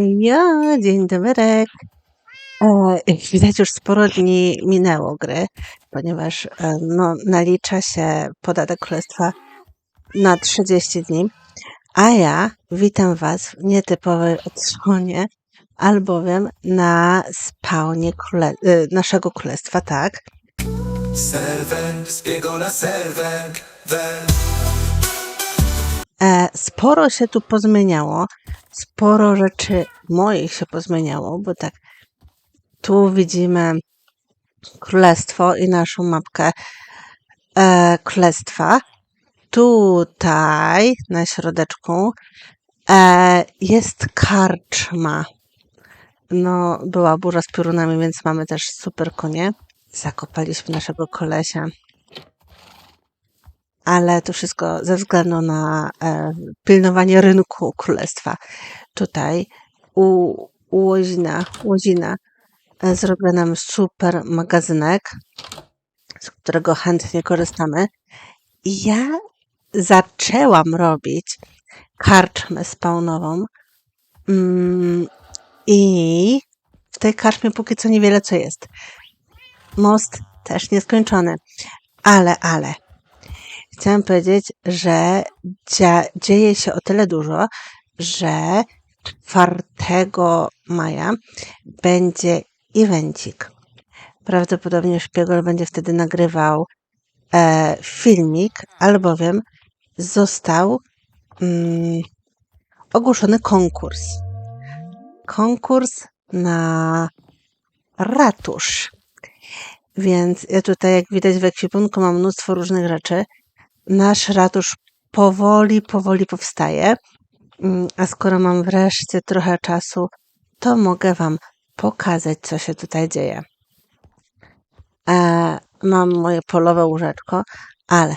Ja, dzień dobry. E, jak widać już sporo dni minęło gry, ponieważ e, no, nalicza się podatek królestwa na 30 dni, a ja witam Was w nietypowej odsłonie, albowiem na spawnie króle e, naszego królestwa, tak? Serwent zbiegł na serwent, we. E, sporo się tu pozmieniało, sporo rzeczy moich się pozmieniało, bo tak tu widzimy królestwo i naszą mapkę e, królestwa. Tutaj na środeczku e, jest karczma. No, była burza z piorunami, więc mamy też super konie. Zakopaliśmy naszego kolesia ale to wszystko ze względu na e, pilnowanie rynku królestwa. Tutaj u, Łozina, Łozina e, nam super magazynek, z którego chętnie korzystamy. I ja zaczęłam robić karczmę spawnową mm, i w tej karczmie póki co niewiele co jest. Most też nieskończony, ale, ale chciałam powiedzieć, że dzia- dzieje się o tyle dużo, że 4 maja będzie evencik. Prawdopodobnie Szpiegol będzie wtedy nagrywał e, filmik, albowiem został mm, ogłoszony konkurs. Konkurs na ratusz. Więc ja tutaj, jak widać w ekwipunku, mam mnóstwo różnych rzeczy nasz ratusz powoli, powoli powstaje. Mm, A skoro mam wreszcie trochę czasu, to mogę Wam pokazać, co się tutaj dzieje. E, mam moje polowe łóżeczko, ale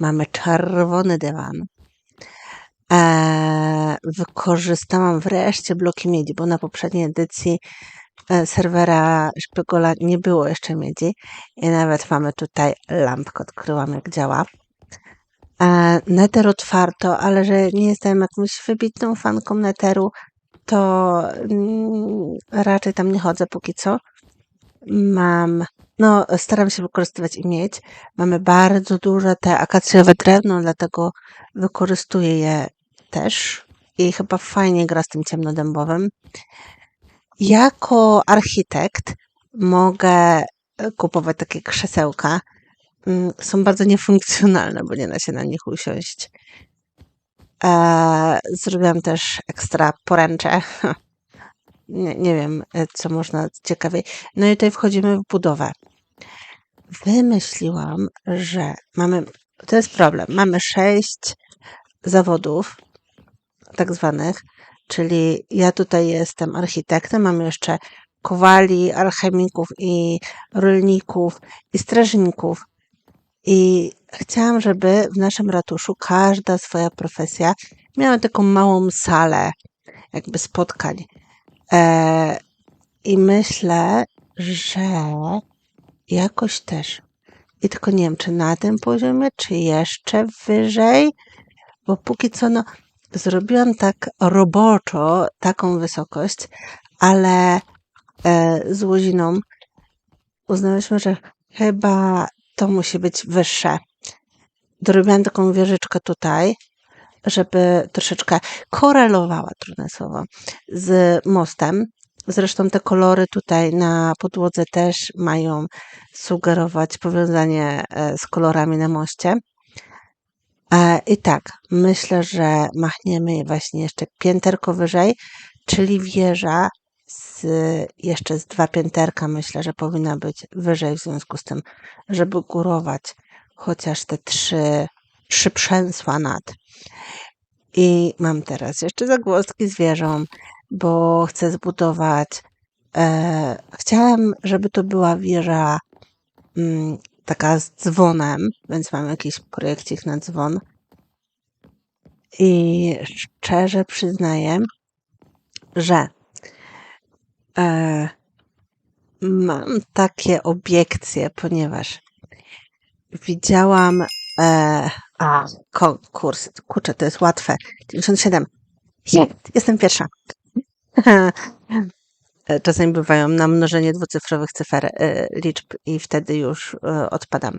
mamy czerwony dywan. E, wykorzystałam wreszcie bloki miedzi, bo na poprzedniej edycji e, serwera Szpiegola nie było jeszcze miedzi i nawet mamy tutaj lampkę, odkryłam jak działa. Nether otwarto, ale że nie jestem jakąś wybitną fanką Netheru, to mm, raczej tam nie chodzę póki co. Mam, no staram się wykorzystywać i mieć. Mamy bardzo duże te akacjowe drewno, dlatego wykorzystuję je też i chyba fajnie gra z tym ciemnodębowym. Jako architekt mogę kupować takie krzesełka, są bardzo niefunkcjonalne, bo nie da się na nich usiąść. Eee, zrobiłam też ekstra poręcze. Nie, nie wiem, e, co można ciekawiej. No i tutaj wchodzimy w budowę. Wymyśliłam, że mamy, to jest problem, mamy sześć zawodów, tak zwanych, czyli ja tutaj jestem architektem, mam jeszcze kowali, alchemików i rolników i strażników. I chciałam, żeby w naszym ratuszu każda swoja profesja miała taką małą salę, jakby spotkań. E, I myślę, że jakoś też. I tylko nie wiem, czy na tym poziomie, czy jeszcze wyżej, bo póki co, no, zrobiłam tak roboczo taką wysokość, ale e, z Łoziną uznałyśmy, że chyba to musi być wyższe. Dorobiłam taką wieżyczkę tutaj, żeby troszeczkę korelowała, trudne słowo, z mostem. Zresztą te kolory tutaj na podłodze też mają sugerować powiązanie e, z kolorami na moście. E, I tak, myślę, że machniemy właśnie jeszcze pięterko wyżej, czyli wieża z, jeszcze z dwa pięterka myślę, że powinna być wyżej w związku z tym, żeby górować chociaż te trzy, trzy przęsła nad. I mam teraz jeszcze zagłoski z wieżą, bo chcę zbudować. E, chciałem, żeby to była wieża mm, taka z dzwonem, więc mam jakiś projekcik na dzwon. I szczerze przyznaję, że e, mam takie obiekcje, ponieważ widziałam e, a, konkurs. Kurczę, to jest łatwe. 97. Jest, jestem pierwsza. E, Czasami bywają na mnożenie dwucyfrowych cyfer e, liczb i wtedy już e, odpadam.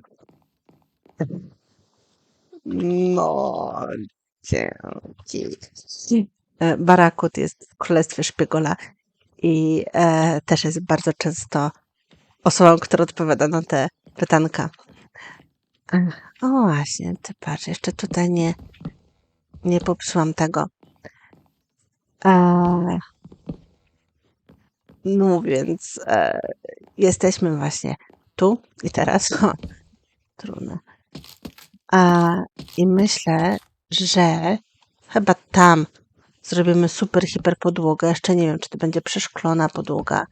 No, dzięki. E, Barakut jest w królestwie szpiegola i e, też jest bardzo często osobą, która odpowiada na te pytanka. O właśnie, ty patrz, jeszcze tutaj nie, nie popsułam tego. E, no więc e, jesteśmy właśnie tu i teraz. O, trudno. A, I myślę, że chyba tam zrobimy super, hiper podłogę. Jeszcze nie wiem, czy to będzie przeszklona podłoga.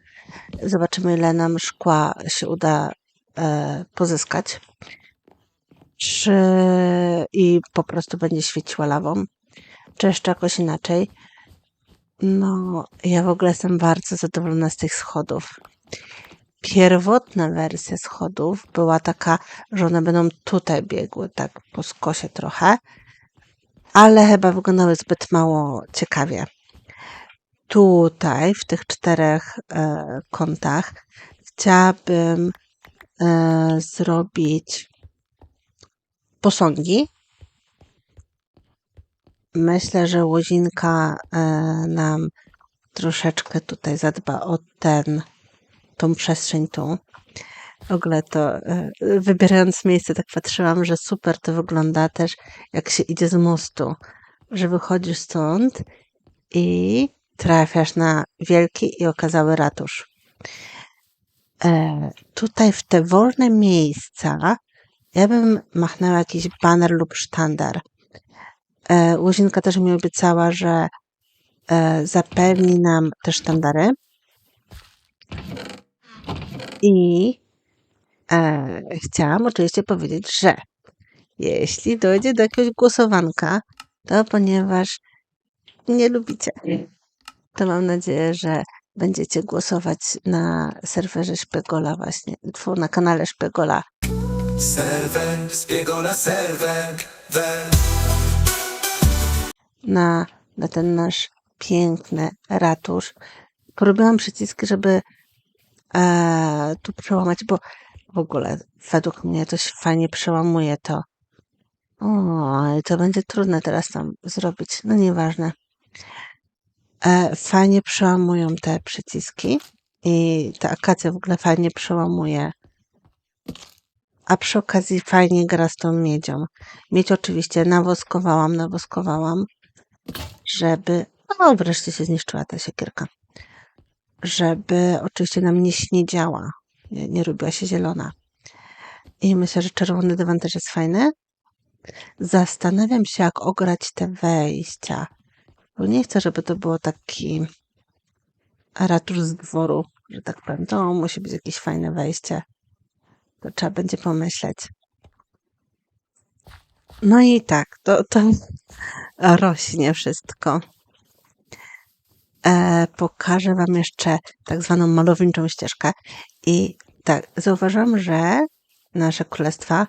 Zobaczymy, ile nam szkła się uda e, pozyskać. Czy i po prostu będzie świeciła lawą, czy jeszcze jakoś inaczej. No, ja w ogóle jestem bardzo zadowolona z tych schodów. Pierwotna wersja schodów była taka, że one będą tutaj biegły, tak po skosie trochę, ale chyba wyglądały zbyt mało ciekawie. Tutaj, w tych czterech e, kątach, chciałabym e, zrobić posągi. Myślę, że łozinka e, nam troszeczkę tutaj zadba o ten, tą przestrzeń tu. W ogóle to e, wybierając miejsce, tak patrzyłam, że super to wygląda też, jak się idzie z mostu, że wychodzisz stąd i trafiasz na wielki i okazały ratusz. E, tutaj w te wolne miejsca ja bym machnęła jakiś baner lub sztandar. E, Łuzinka też mi obiecała, że zapewni nam te sztandary. I e, chciałam oczywiście powiedzieć, że jeśli dojdzie do jakiegoś głosowanka, to ponieważ nie lubicie, to mam nadzieję, że będziecie głosować na serwerze Szpegola właśnie, tfu, na kanale Szpegola. Wer na, na ten nasz piękny ratusz. Porobiłam przyciski, żeby e, tu przełamać, bo w ogóle według mnie to się fajnie przełamuje to. O, i to będzie trudne teraz tam zrobić. No nieważne. E, fajnie przełamują te przyciski i ta akacja w ogóle fajnie przełamuje. A przy okazji fajnie gra z tą miedzią. Miedź oczywiście nawoskowałam, nawoskowałam żeby. O, wreszcie się zniszczyła ta siekierka. Żeby oczywiście nam nie śniedziała, nie, nie robiła się zielona. I myślę, że czerwony dywan też jest fajny. Zastanawiam się, jak ograć te wejścia. Bo nie chcę, żeby to było taki ratusz z dworu, że tak powiem. To musi być jakieś fajne wejście. To trzeba będzie pomyśleć. No i tak, to, to rośnie wszystko. E, pokażę Wam jeszcze tak zwaną malowniczą ścieżkę. I tak, zauważyłam, że nasze królestwa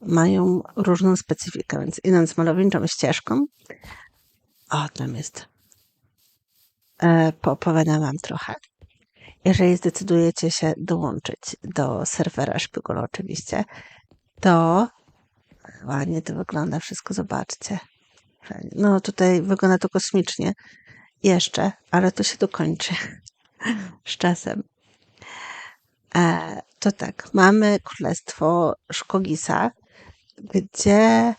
mają różną specyfikę, więc idąc malowniczą ścieżką, o, tam jest, e, poopowiadam Wam trochę. Jeżeli zdecydujecie się dołączyć do serwera Szpigula oczywiście, to ładnie to wygląda wszystko, zobaczcie. No tutaj wygląda to kosmicznie. Jeszcze, ale to się dokończy z czasem. E, to tak, mamy królestwo Szkogisa, gdzie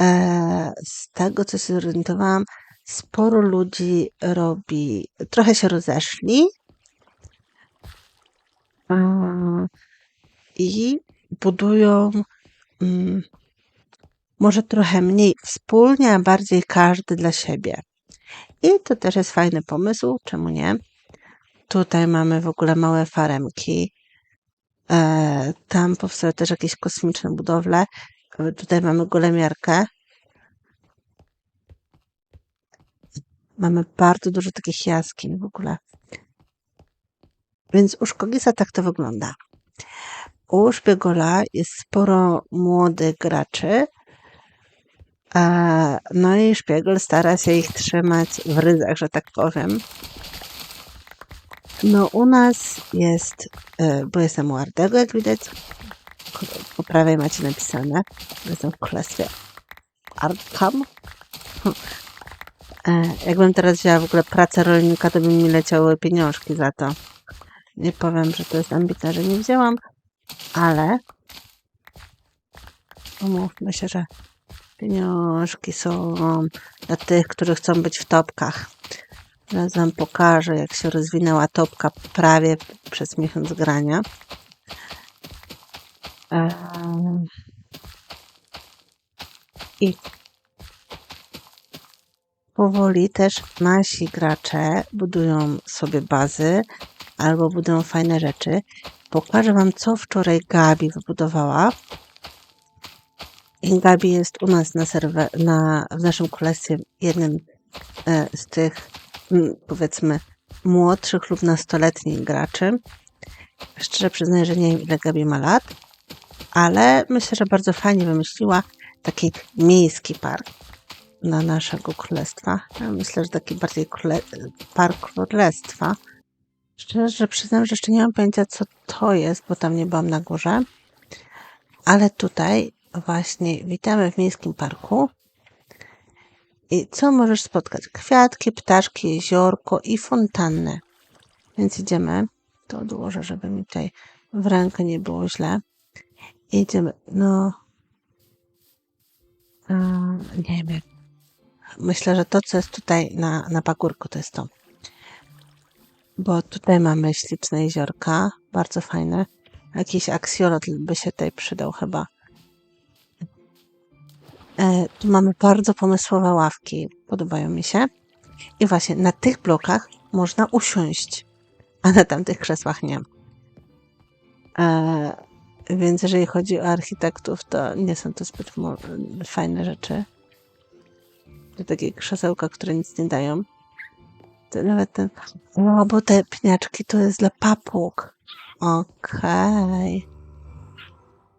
e, z tego, co się zorientowałam, sporo ludzi robi, trochę się rozeszli e, i budują mm, może trochę mniej wspólnie, a bardziej każdy dla siebie. I to też jest fajny pomysł, czemu nie? Tutaj mamy w ogóle małe faremki. E, tam powstały też jakieś kosmiczne budowle. E, tutaj mamy golemiarkę. Mamy bardzo dużo takich jaskiń w ogóle. Więc u Szkogisa tak to wygląda. U Szpiegola jest sporo młodych graczy, a, no i szpiegel stara się ich trzymać w ryzach, że tak powiem. No u nas jest, e, bo jestem u Ardego, jak widać, po prawej macie napisane, jestem w królestwie Arkham. E, Jakbym teraz wzięła w ogóle pracę rolnika, to by mi leciały pieniążki za to. Nie powiem, że to jest ambitne, że nie wzięłam, ale umówmy się, że pieniążki są dla tych, którzy chcą być w topkach. Zaraz wam pokażę, jak się rozwinęła topka prawie przez miesiąc grania. I powoli też nasi gracze budują sobie bazy albo budują fajne rzeczy. Pokażę wam, co wczoraj Gabi wybudowała. I Gabi jest u nas na serwer, na, w naszym królestwie jednym e, z tych, powiedzmy, młodszych lub nastoletnich graczy. Szczerze przyznaję, że nie wiem, ile Gabi ma lat, ale myślę, że bardzo fajnie wymyśliła taki miejski park dla naszego królestwa. Ja myślę, że taki bardziej króle, park królestwa. Szczerze przyznam, że jeszcze nie mam pojęcia, co to jest, bo tam nie byłam na górze. Ale tutaj właśnie witamy w miejskim parku. I co możesz spotkać? Kwiatki, ptaszki, jeziorko i fontannę. Więc idziemy. To odłożę, żeby mi tutaj w rękę nie było źle. Idziemy. No. A, nie wiem. Myślę, że to, co jest tutaj na, na pagórku, to jest to. Bo tutaj mamy śliczne jeziorka. Bardzo fajne. Jakiś aksjolot by się tutaj przydał chyba. E, tu mamy bardzo pomysłowe ławki. Podobają mi się. I właśnie na tych blokach można usiąść, a na tamtych krzesłach nie. E, więc jeżeli chodzi o architektów, to nie są to zbyt fajne rzeczy. To takie krzesełka, które nic nie dają. To nawet ten... No, bo te pniaczki to jest dla papug. Okej.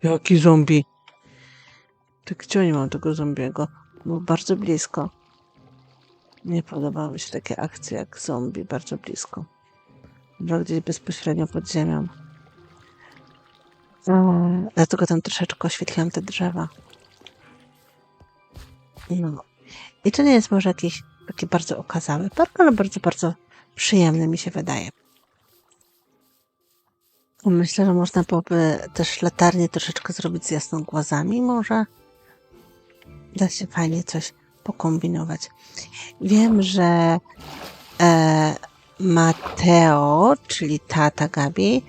Jaki zombie? Ty gdzie mam tego zombiego? Był bardzo blisko. Nie podobały mi się takie akcje jak zombie, bardzo blisko. Chyba gdzieś bezpośrednio pod ziemią. Dlatego tam troszeczkę oświetliłam te drzewa. No. I to nie jest może jakiś taki bardzo okazały park, ale bardzo, bardzo przyjemny mi się wydaje. Myślę, że można byłoby też latarnię troszeczkę zrobić z jasnogłazami może. Da się fajnie coś pokombinować. Wiem, że e, Mateo, czyli tata Gabi,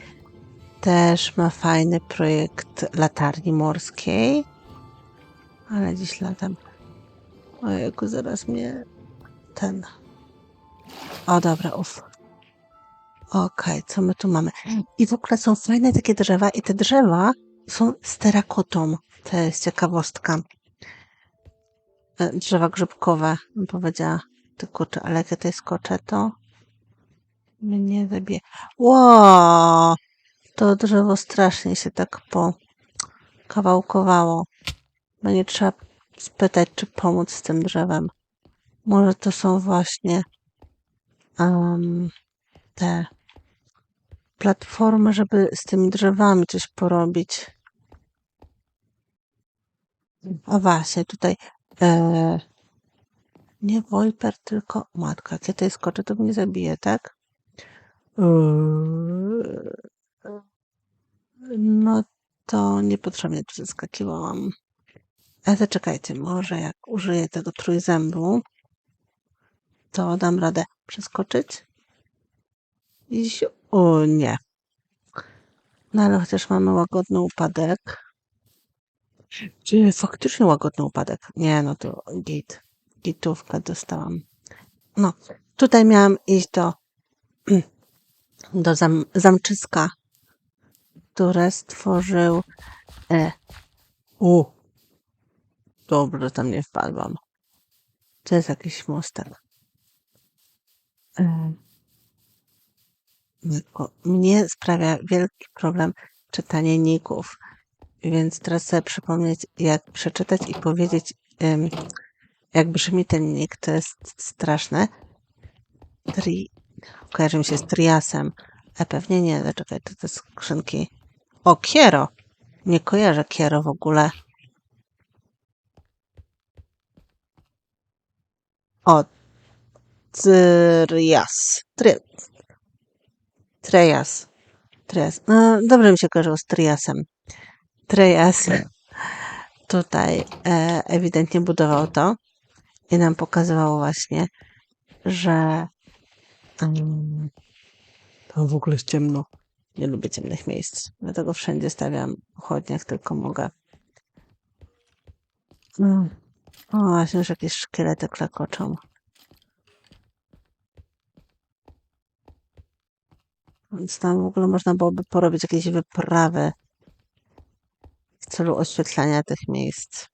też ma fajny projekt latarni morskiej. Ale dziś latam. Ojejku, zaraz mnie ten... O, dobra, uff. Okej, co my tu mamy? I w ogóle są fajne takie drzewa i te drzewa są z terakotą. To jest ciekawostka. E, Drzewa grzybkowe, powiedziała. Ty kurczę, ale jak ja tutaj skoczę, to mnie zabije. Ło! To drzewo strasznie się tak po kawałkowało. Będzie trzeba spytać, czy pomóc z tym drzewem. Może to są właśnie em, te platformy, żeby z tymi drzewami coś porobić. A właśnie, tutaj e, nie Wojper, tylko matka. Jak ja tutaj skoczę, to mnie zabije, tak? Eee, No to niepotrzebnie tu zeskakiwałam. Ale zaczekajcie, może jak użyję tego trójzębu, to dam radę przeskoczyć. I. O nie. No ale chociaż mamy łagodny upadek. Czy faktycznie łagodny upadek? Nie, no to git. Gitówkę dostałam. No, tutaj miałam iść do, do zam, zamczyska, które stworzył. E, u, dobrze, tam nie wpadłam. To jest jakiś mostek. E, mnie sprawia wielki problem czytanie ników. Więc teraz sobie przypomnieć, jak przeczytać i powiedzieć, jak brzmi ten nick, to jest straszne. Tri, Kojarzy mi się z Triasem. A pewnie nie, ale czekaj, to te skrzynki. O, Kiero! Nie kojarzę Kiero w ogóle. O, Trias. Tri... Trias. Trias. No, dobrze mi się kojarzyło z Triasem. Trias tutaj e, ewidentnie budował to i nam pokazywało właśnie, że mm, tam w ogóle jest ciemno. Nie lubię ciemnych miejsc, dlatego wszędzie stawiam pochodnie, jak tylko mogę. Mm. O, właśnie już jakieś szkielety klekoczą. Więc tam w ogóle można byłoby porobić jakieś wyprawy celu oświetlania tych miejsc.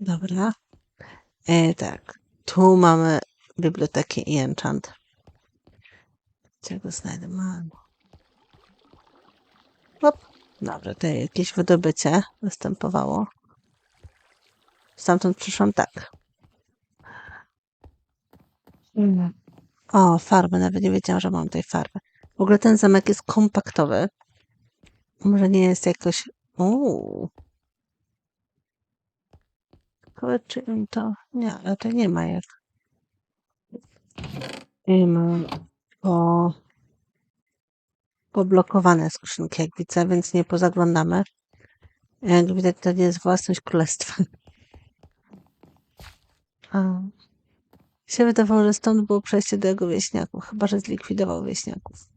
Dobra. E, tak. Tu mamy bibliotekę i enchant. Gdzie go znajdę? Mam. Hop. Dobra, tutaj jakieś wydobycie występowało. Stamtąd przyszłam tak. O, farby. Nawet nie wiedziałam, że mam tej farby. W ogóle ten zamek jest kompaktowy. Może nie jest jakoś... Uuu. Ciekawe, czy im to... Nie, ale to nie ma jak. I ma po... poblokowane skrzynki, jak widzę, więc nie pozaglądamy. Jak widać, to nie jest własność królestwa. A. się wydawało, że stąd było przejście do jego wieśniaków, chyba że zlikwidował wieśniaków.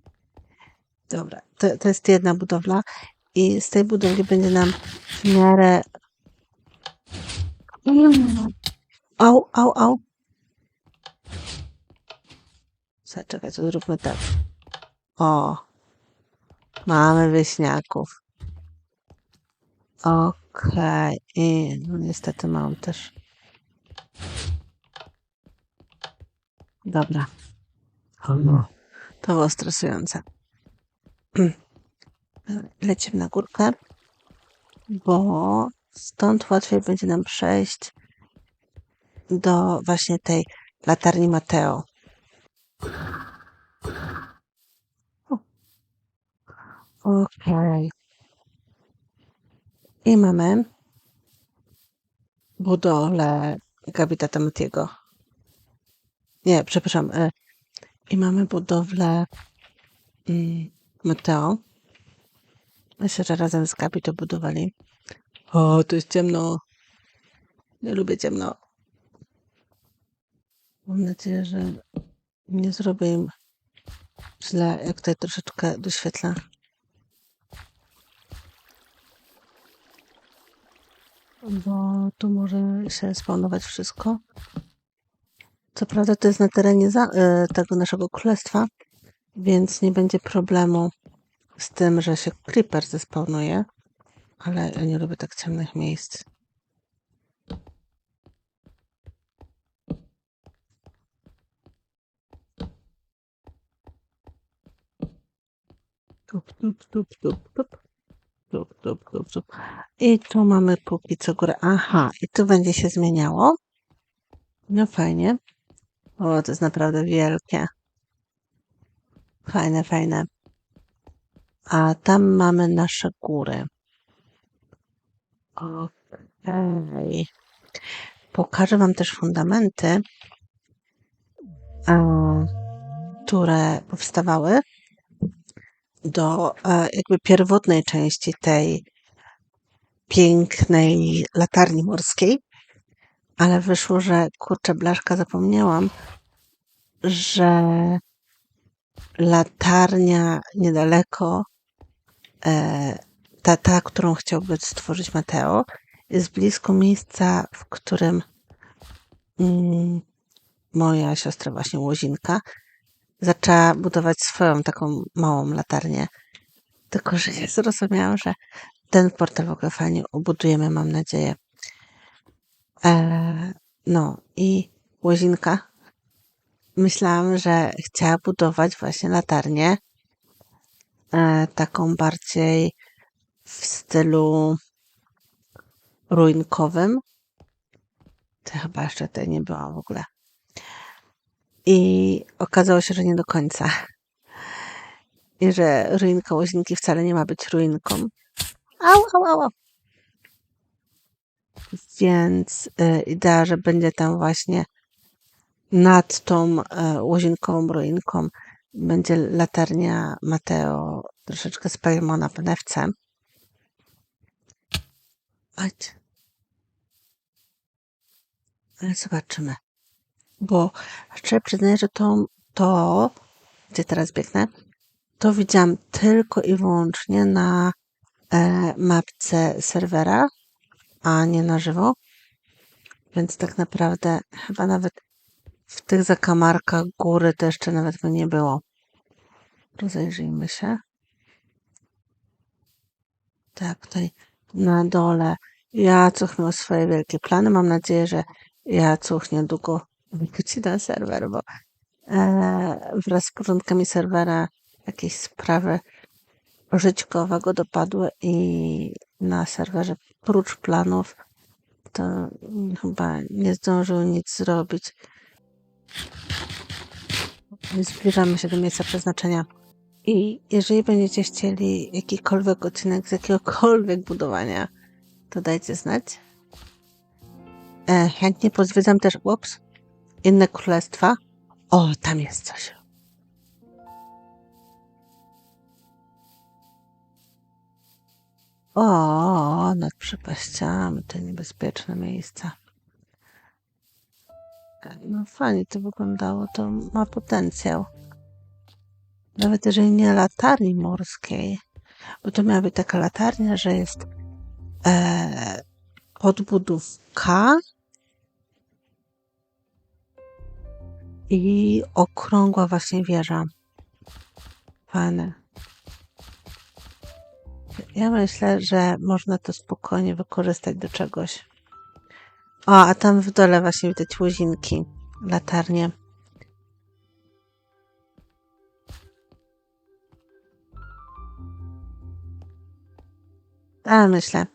Dobra, to, to jest jedna budowla i z tej budowli będzie nam w miarę... Au, au, au. Zaczekaj, to zróbmy tak. O, mamy wieśniaków. Okej, i no niestety mam też. Dobra. To było stresujące. Lecimy na górkę, bo stąd łatwiej będzie nam przejść do właśnie tej latarni Mateo. Okej. I mamy budowlę Gabitata Matiego. Nie, przepraszam. e, I mamy budowlę Mateo. Myślę, że razem z Gabi to budowali. O, to jest ciemno. Nie lubię ciemno. Mam nadzieję, że nie zrobię im źle, jak tutaj troszeczkę doświetla. Bo tu może się spawnować wszystko. Co prawda to jest na terenie za, e, tego naszego królestwa, więc nie będzie problemu z tym, że się creeper zespawnuje, ale ja nie lubię tak ciemnych miejsc. Tup, tup, tup, tup, tup. Tup, tup, tup, tup. I tu mamy póki co górę. Aha, i tu będzie się zmieniało. No fajnie. O, to jest naprawdę wielkie. Fajne, fajne. A tam mamy nasze góry. Okej. Pokażę Wam też fundamenty, a, które powstawały do e, jakby pierwotnej części tej pięknej latarni morskiej. Ale wyszło, że kurczę, blaszka zapomniałam, że latarnia niedaleko, e, ta, ta, którą chciałby stworzyć Mateo, jest blisko miejsca, w którym mm, moja siostra, właśnie Łozinka, zaczęła budować swoją taką małą latarnię. Tylko, że zrozumiałam, że ten portal w ogóle fajnie obudujemy, mam nadzieję. E, no i Łozinka myślałam, że chciała budować właśnie latarnię e, taką bardziej w stylu ruinkowym, To chyba jeszcze tutaj nie byłam w ogóle. I okazało się, że nie do końca. I że ruinka łazienki wcale nie ma być ruinką. Au, au, au. au. Więc y, idea, że będzie tam właśnie nad tą e, łazienkową ruinką będzie latarnia Mateo troszeczkę z Paimona w newce. Chodź. Ale zobaczymy. Bo szczerze przyznaję, że to, to, gdzie teraz biegnę, to widziałam tylko i wyłącznie na e, mapce serwera, a nie na żywo. Więc tak naprawdę chyba nawet w tych zakamarkach góry to jeszcze nawet by nie było. Rozejrzyjmy się. Tak, tutaj na dole Jacuch miał swoje wielkie plany. Mam nadzieję, że Jacuch niedługo wróci na serwer, bo e, wraz z porządkami serwera jakieś sprawy żyćkowe go dopadły i na serwerze prócz planów to chyba nie zdążył nic zrobić. Zbliżamy się do miejsca przeznaczenia. I jeżeli będziecie chcieli jakikolwiek odcinek z jakiegokolwiek budowania, to dajcie znać. E, chętnie pozwiedzam też, ups, inne królestwa. O, tam jest coś. O, nad przepaściami, te niebezpieczne miejsca. No fajnie to wyglądało, to ma potencjał. Nawet jeżeli nie latarni morskiej, bo to miała być taka latarnia, że jest e, podbudówka i okrągła właśnie wieża. Fajne. Ja myślę, że można to spokojnie wykorzystać do czegoś. O, a tam w dole właśnie widać łozinki, latarnie. A myślę,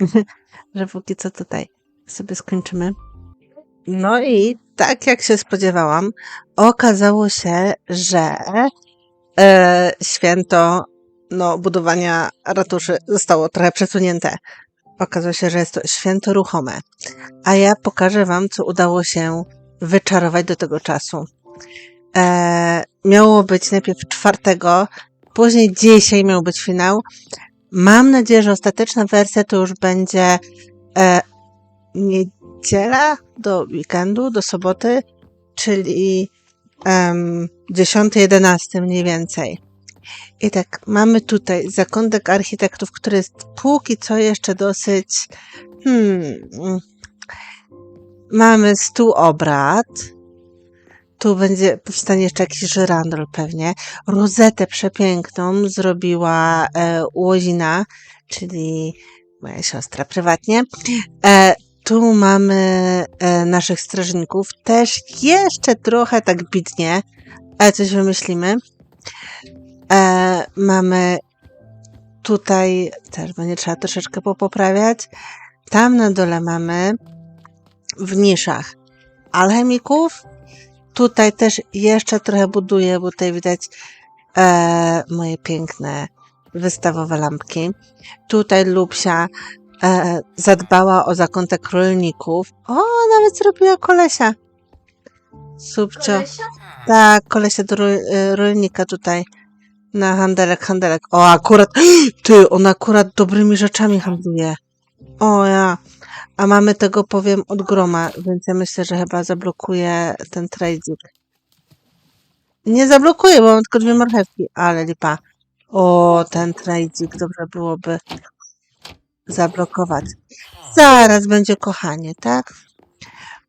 że póki co tutaj sobie skończymy. No i tak jak się spodziewałam, okazało się, że e, święto no, budowania ratuszy zostało trochę przesunięte. Okazało się, że jest to święto ruchome. A ja pokażę Wam, co udało się wyczarować do tego czasu. E, miało być najpierw czwartego, później dzisiaj miał być finał. Mam nadzieję, że ostateczna wersja to już będzie e, niedziela do weekendu, do soboty, czyli um, 10-11 mniej więcej. I tak, mamy tutaj zakątek architektów, który jest póki co jeszcze dosyć. Hmm, mamy stół obrad. Tu będzie powstanie jeszcze jakiś żyrandol pewnie. Rozetę przepiękną zrobiła e, Łozina, czyli moja siostra prywatnie. E, tu mamy e, naszych strażników. Też jeszcze trochę tak bitnie, ale coś wymyślimy. E, mamy tutaj, też będzie trzeba troszeczkę popoprawiać. Tam na dole mamy w niszach alchemików. Tutaj też jeszcze trochę buduję, bo tutaj widać e, moje piękne wystawowe lampki. Tutaj Lupsia e, zadbała o zakątek rolników. O, nawet zrobiła kolesia. Subcio. Tak, kolesia do e, rolnika tutaj. Na handelek, handelek. O, akurat, ty, on akurat dobrymi rzeczami handluje. O, ja. A mamy tego, powiem, od groma, więc ja myślę, że chyba zablokuję ten trading. Nie zablokuję, bo mam tylko dwie marchewki, ale lipa. O, ten trading, dobrze byłoby zablokować. Zaraz będzie kochanie, tak?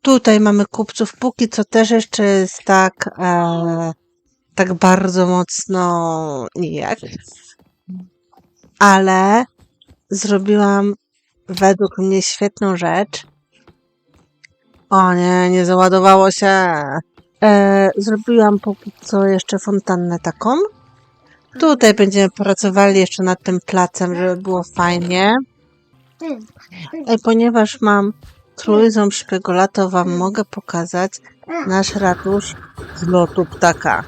Tutaj mamy kupców, póki co też jeszcze jest tak, e, tak bardzo mocno nijak. Ale zrobiłam według mnie świetną rzecz. O nie, nie załadowało się. E, zrobiłam póki co jeszcze fontannę taką. Tutaj będziemy pracowali jeszcze nad tym placem, żeby było fajnie. E, ponieważ mam Trójząb szpiegula to wam mogę pokazać nasz ratusz z lotu ptaka.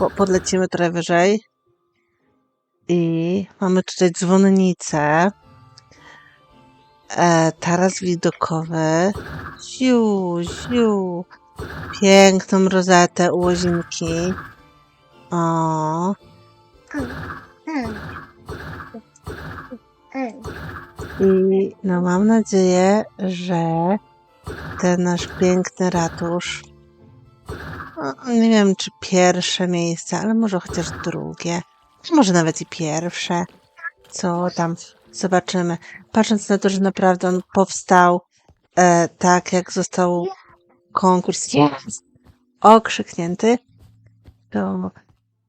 Po, podlecimy trochę wyżej. I mamy tutaj dzwonnicę. E, taras widokowy. Ziu, ziu. Piękną rozetę u łazienki. O. I no mam nadzieję, że ten nasz piękny ratusz, nie wiem czy pierwsze miejsce, ale może chociaż drugie, może nawet i pierwsze. Co tam? Zobaczymy. Patrząc na to, że naprawdę on powstał e, tak, jak został konkurs okrzyknięty, to,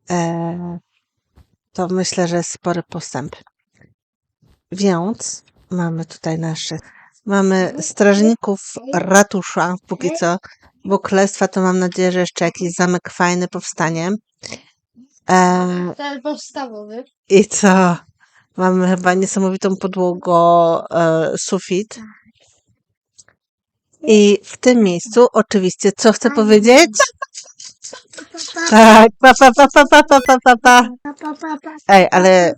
e, to myślę, że jest spory postęp. Więc mamy tutaj nasze. Mamy strażników ratusza, póki co. Bo królestwa to mam nadzieję, że jeszcze jakiś zamek fajny powstanie. E, Ten podstawowy. I co? Mamy chyba niesamowitą podłogę, e, sufit. I w tym miejscu oczywiście, co chcę powiedzieć? Tak, pa, pa, pa, pa, pa, pa, pa, pa, pa. Ej, ale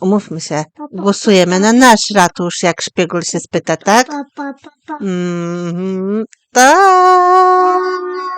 umówmy się, głosujemy na nasz ratusz, jak szpiegul się spyta, tak? Mm, Bye.